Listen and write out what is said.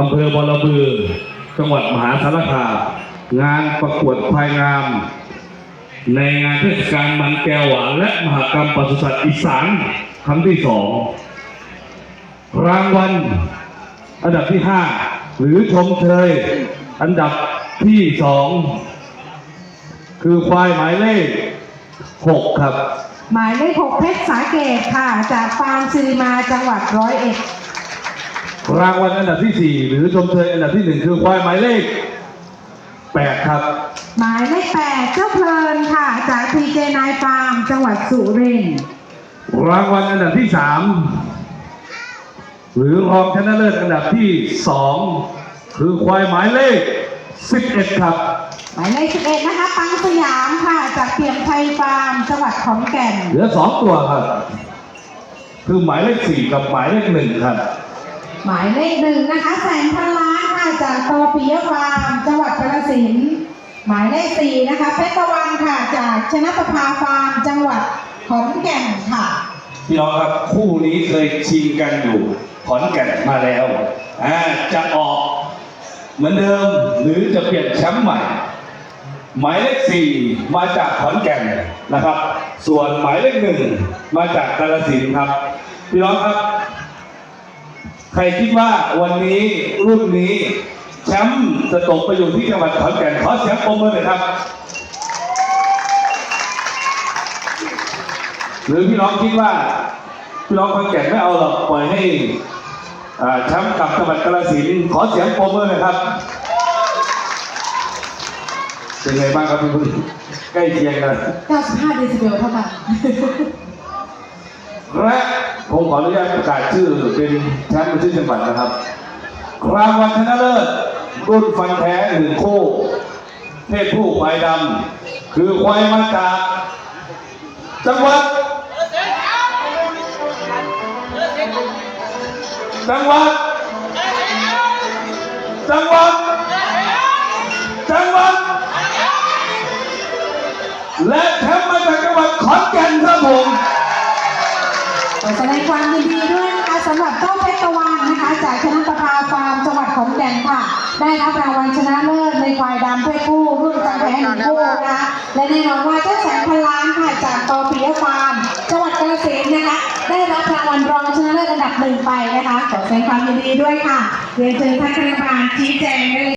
อำเภอบอรบือ จังหวัดมหาสารคามงานประกวดควายงาม ในงานเทศกาลมันแก้วหวานและมหกรรมปศุสัตว์อีสานครั้งที่สองรางวัลอันดับที่ห้าหรือชมเชยอันดับที่สองคือควายหมายเลขหกครับ หมายเลขหกเพชรสาเกตค่ะ จากฟาร์มซิริมาจังหวัดร้อยเอ็ด รางวัลอันดับที่สี่หรือชมเชยอันดับที่หนึ่งคือควายหมายเลขแปดครับ หมายเลขแปดเจ้าเพลินค่ะ จากทีเจนายฟาร์มจังหวัดสุรินทร์รางวัลอันดับที่สามหรือรองชนะเลิศอันดับที่สองคือควายหมายเลขสิบเอ็ดครับ หมายเลขสิบเอ็ดนะคะ ปังสยามค่ะ จากเพียงไทยฟาร์มจังหวัดขอนแก่น เหลือสองตัวครับ คือหมายเลขสี่กับหมายเลขหนึ่งครับ หมายเลขหนึ่งนะคะ แสนพันล้านค่ะจากโตปิยฟาร์มจังหวัดกาฬสินธุ์หมายเลขสี่นะคะเพชรตะวันค่ะจากชนะประภาฟาร์มจังหวัดขอนแก่นค่ะ พี่น้องครับคู่นี้เคยชิงกันอยู่ขอนแก่นมาแล้วอ่าจะออกเหมือนเดิมหรือจะเปลี่ยนแชมป์ใหม่ หมายเลขสี่มาจากขอนแก่นนะครับ ส่วนหมายเลขหนึ่งมาจากกาฬสินธุ์ครับ พี่น้องครับ ใครคิดว่าวันนี้รุ่นนี้แชมป์จะตกไปอยู่ที่จังหวัดขอนแก่นขอเสียงปรบมือหน่อยครับ หรือพี่น้องคิดว่าพี่น้องขอนแก่นไม่เอาหรอกปล่อยให้อ่าแชมป์กลับจังหวัดกาฬสินธุ์ขอเสียงปรบมือหน่อยครับเป็นไงบ้างครับพี่พึ่งใกล้เคียงกัน95เดซิเบลเท่ากันและ ผมขออนุญาตประกาศชื่อเป็นแชมป์ประจำจังหวัดนะครับรางวัลชนะเลิศรุ่นฟันแท้หนึ่งคู่ เพศผู้ควายดำคือควายมาจากจังหวัด จังหวัด จังหวัด จังหวัด และแชมป์มาจากจังหวัดขอนแก่นครับผม ขอแสดงความยินดีด้วยนะคะสำหรับเจ้าเพชรตะวันนะคะ จากชนะประภาฟาร์มจังหวัดขอนแก่นค่ะ ได้รับรางวัลชนะเลิศในควายดำเพศผู้รุ่นการแพ้หนึ่งคู่นะคะและแน่นอนว่าเจ้าแสนพันล้านค่ะจากตอปียฟาร์มจังหวัดกาฬสินธุ์นะคะ ได้รับรางวัลรองชนะเลิศอันดับหนึ่งไปนะคะ ขอแสดงความยินดีด้วยค่ะเรียนเชิญท่านคณะกรรมการชี้แจงได้เลย